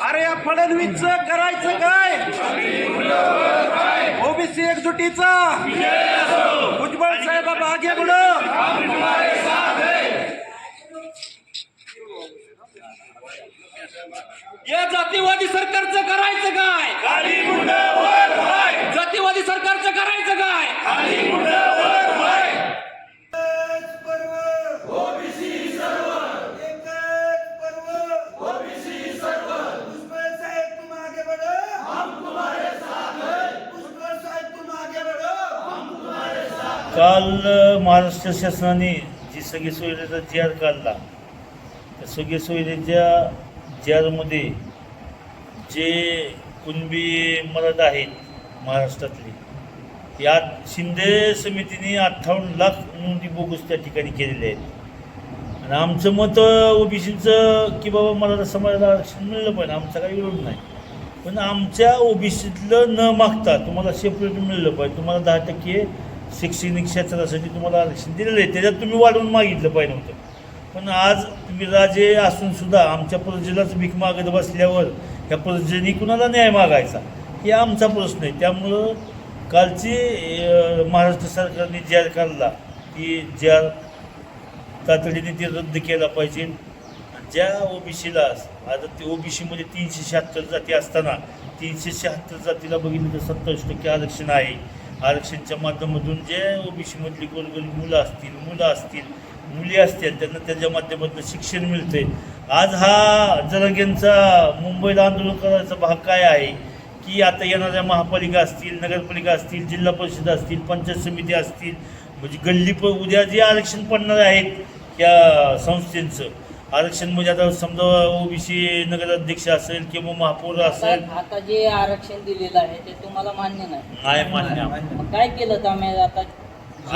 अरे या फडणवीस करायचं काय? ओबीसी एकजुटीचा? भुजबळ साहेब आगे बुडो या जातीवादी सरकारचं करायचं काय जातीवादी सरकारचं करायचं काय काल महाराष्ट्र शासनाने जी सगळी सुविधेचा जी आर काढला त्या सगळी सुविधेच्या जी आरमध्ये जे कुणबी मराठा आहेत महाराष्ट्रातले यात शिंदे समितीने अठ्ठावन्न लाख नोंदी बोगस त्या ठिकाणी केलेल्या आहेत. आणि आमचं मत ओबीसीचं की बाबा मराठा समाजाला आरक्षण मिळलं पाहिजे आमचा काही विरोध नाही. पण आमच्या ओबीसीतलं न मागता तुम्हाला सेपरेट मिळलं पाहिजे तुम्हाला दहा टक्के शैक्षणिक क्षेत्रासाठी तुम्हाला आरक्षण दिलेलं आहे. त्याच्यात तुम्ही वाढवून मागितलं पाहिजे होतं. पण आज तुम्ही राजे असून सुद्धा आमच्या प्रजेलाच भीक मागत बसल्यावर ह्या प्रजेने कुणाला न्याय मागायचा? हे आमचा प्रश्न आहे. त्यामुळं कालची महाराष्ट्र सरकारने जी आर काढला ती ज्या आर तातडीने ते रद्द केला पाहिजे. ज्या ओबीसीला आता ते ओबीसीमध्ये तीनशे शहात्तर जाती असताना तीनशे शहात्तर जातीला बघितलं तर सत्तावीस टक्के आरक्षण आहे. आरक्षणच्या माध्यमातून जे ओबीसीमधली गोरगरीब मुलं असतील मुलं असतील मुली असतील त्यांना त्याच्या माध्यमातून शिक्षण मिळते आज हा जनगेंचा मुंबईला आंदोलन करायचा भाग काय आहे? की आता येणाऱ्या महापालिका असतील नगरपालिका असतील जिल्हा परिषद असतील पंचायत समिती असतील म्हणजे गल्ली प उद्या जे आरक्षण पडणार आहेत या संस्थेचं आरक्षण म्हणजे आता समजा ओबीसी नगराध्यक्ष असेल किंवा महापौर असेल. आता आता जे आरक्षण दिलेलं आहे ते तुम्हाला मान्य नाही. नाही मान्य मग काय केलं तर आम्ही आता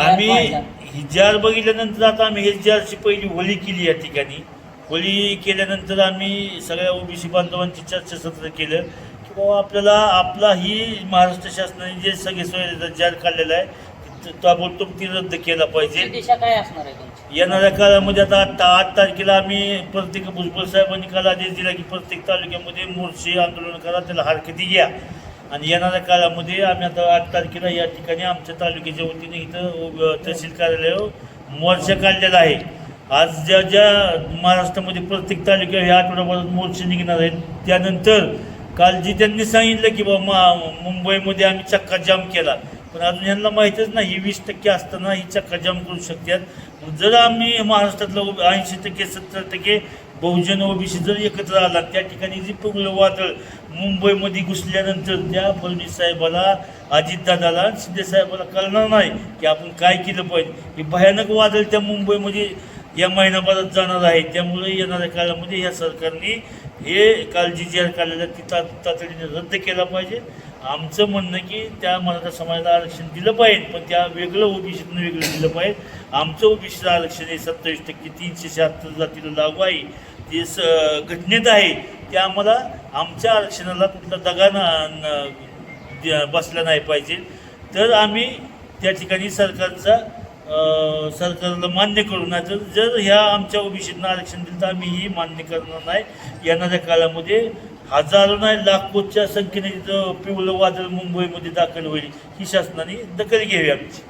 आम्ही पाहिलं, ही जार बघितल्यानंतर आता आम्ही हे जारची पहिली होळी केली या ठिकाणी. होळी केल्यानंतर आम्ही सगळ्या ओबीसी बांधवांची चर्चासत्र केलं की बाबा आपल्याला आपला ही महाराष्ट्र शासनाने जे सगळे सोय जार काढलेला आहे ते ताबडतोब ती रद्द केला पाहिजे. दिशा काय असणार आहे तुमची? येणाऱ्या काळामध्ये आता आत्ता आठ तारखेला आम्ही प्रत्येक भुजबळ साहेबांनी काल आदेश दिला की प्रत्येक तालुक्यामध्ये मोर्चे आंदोलन करा त्याला हरकती घ्या. आणि येणाऱ्या काळामध्ये आम्ही आता आठ तारखेला या ठिकाणी आमच्या तालुक्याच्या वतीने इथं तहसील कार्यालयावर मोर्चा काढलेला आहे. आज ज्या ज्या महाराष्ट्रामध्ये प्रत्येक तालुक्या ह्या आठवड्याभरात मोर्चे निघणार आहेत त्यानंतर काल जी त्यांनी सांगितलं की बाबा मा मुंबईमध्ये आम्ही चक्का जाम केला. पण अजून यांना माहीतच नाही वीस टक्के असताना ही चक्का करू शकतात. जर आम्ही महाराष्ट्रातलं ऐंशी टक्के सत्तर टक्के बहुजन ओबीसी जर एकत्र आला त्या ठिकाणी जी पुगलं वादळ मुंबईमध्ये घुसल्यानंतर त्या फडणवीस साहेबाला अजितदादाला आणि साहेबाला कळणार नाही की आपण काय केलं पाहिजे. हे भयानक वादळ त्या मुंबईमध्ये या महिनाभरात जाणार आहे. त्यामुळे येणाऱ्या काळामध्ये या सरकारने हे काळजी जी काढलेलं ती ता तातडीने रद्द केला पाहिजे. आमचं म्हणणं की त्या मराठा समाजाला आरक्षण दिलं पाहिजे पण त्या वेगळं ओबीसीतनं वेगळं दिलं पाहिजे. आमचं ओबीसीचं आरक्षण हे सत्तावीस टक्के तीनशे शहात्तर जातीला लागू आहे. ते स घटनेत आहे ते आम्हाला आमच्या आरक्षणाला कुठला दगा न- न- द्या- बसला नाही पाहिजे. तर आम्ही त्या ठिकाणी सरकारचा सरकारला मान्य करू नाही तर जर ह्या आमच्या ओबीसींना आरक्षण दिलं तर आम्ही ही मान्य करणार नाही. येणाऱ्या काळामध्ये हजारो नाही लाखोच्या संख्येने तिथं पिवळं वादळ मुंबईमध्ये दाखल होईल. ही शासनाने दखल घ्यावी आमची.